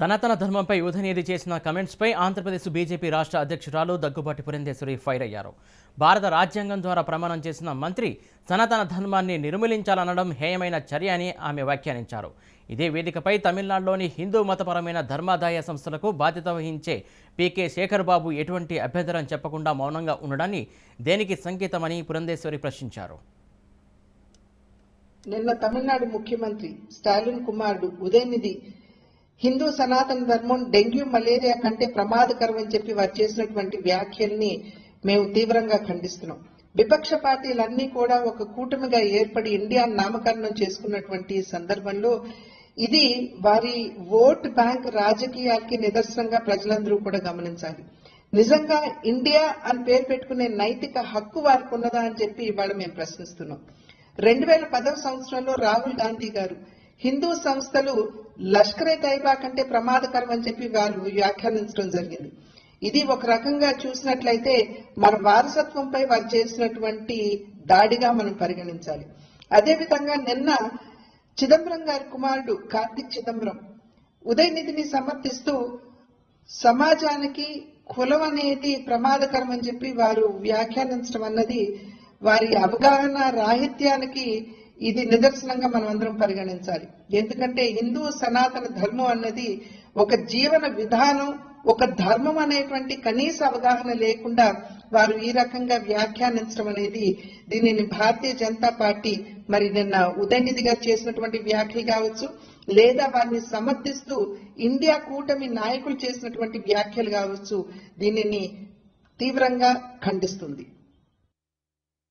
సనాతన ధర్మంపై ఉదయనిధి చేసిన కమెంట్స్పై ఆంధ్రప్రదేశ్ బీజేపీ రాష్ట్ర అధ్యక్షురాలు దగ్గుబాటి పురంధేశ్వరి ఫైర్ అయ్యారు. భారత రాజ్యాంగం ద్వారా ప్రమాణం చేసిన మంత్రి సనాతన ధర్మాన్ని నిర్మూలించాలనడం హేయమైన చర్య అని ఆమె వ్యాఖ్యానించారు. ఇదే వేదికపై తమిళనాడులోని హిందూ మతపరమైన ధర్మాదాయ సంస్థలకు బాధ్యత వహించే పీకే శేఖర్ బాబు ఎటువంటి అభ్యంతరం చెప్పకుండా మౌనంగా ఉండడాన్ని దేనికి సంకేతమని పురంధేశ్వరి ప్రశ్నించారు. నిన్న తమిళనాడు ముఖ్యమంత్రి స్టాలిన్ కుమారుడు ఉదయనిధి హిందూ సనాతన ధర్మం డెంగ్యూ మలేరియా కంటే ప్రమాదకరం అని చెప్పి వారు చేసినటువంటి వ్యాఖ్యల్ని మేము తీవ్రంగా ఖండిస్తున్నాం. విపక్ష పార్టీలన్నీ కూడా ఒక కూటమిగా ఏర్పడి ఇండియా నామకరణం చేసుకున్నటువంటి సందర్భంలో ఇది వారి ఓట్ బ్యాంక్ రాజకీయాలకి నిదర్శనంగా ప్రజలందరూ కూడా గమనించాలి. నిజంగా ఇండియా అని పేరు పెట్టుకునే నైతిక హక్కు వారికి ఉన్నదా అని చెప్పి ఇవాళ మేము ప్రశ్నిస్తున్నాం. రెండు వేల పదవ సంవత్సరంలో రాహుల్ గాంధీ గారు హిందూ సంస్థలు లష్కరే తైబా కంటే ప్రమాదకరం అని చెప్పి వారు వ్యాఖ్యానించడం జరిగింది. ఇది ఒక రకంగా చూసినట్లయితే మన వారసత్వంపై వారు చేసినటువంటి దాడిగా మనం పరిగణించాలి. అదేవిధంగా నిన్న చిదంబరం గారి కుమారుడు కార్తిక్ చిదంబరం ఉదయనిధిని సమర్థిస్తూ సమాజానికి కులం అనేది ప్రమాదకరం అని చెప్పి వారు వ్యాఖ్యానించడం అన్నది వారి అవగాహన రాహిత్యానికి ఇది నిదర్శనంగా మనం అందరం పరిగణించాలి. ఎందుకంటే హిందూ సనాతన ధర్మం అన్నది ఒక జీవన విధానం ఒక ధర్మం అనేటువంటి కనీస అవగాహన లేకుండా వారు ఈ రకంగా వ్యాఖ్యానించడం అనేది దీనిని భారతీయ జనతా పార్టీ మరి నిన్న ఉదయనిధిగా చేసినటువంటి వ్యాఖ్య కావచ్చు లేదా వారిని సమర్థిస్తూ ఇండియా కూటమి నాయకులు చేసినటువంటి వ్యాఖ్యలు కావచ్చు దీనిని తీవ్రంగా ఖండిస్తుంది.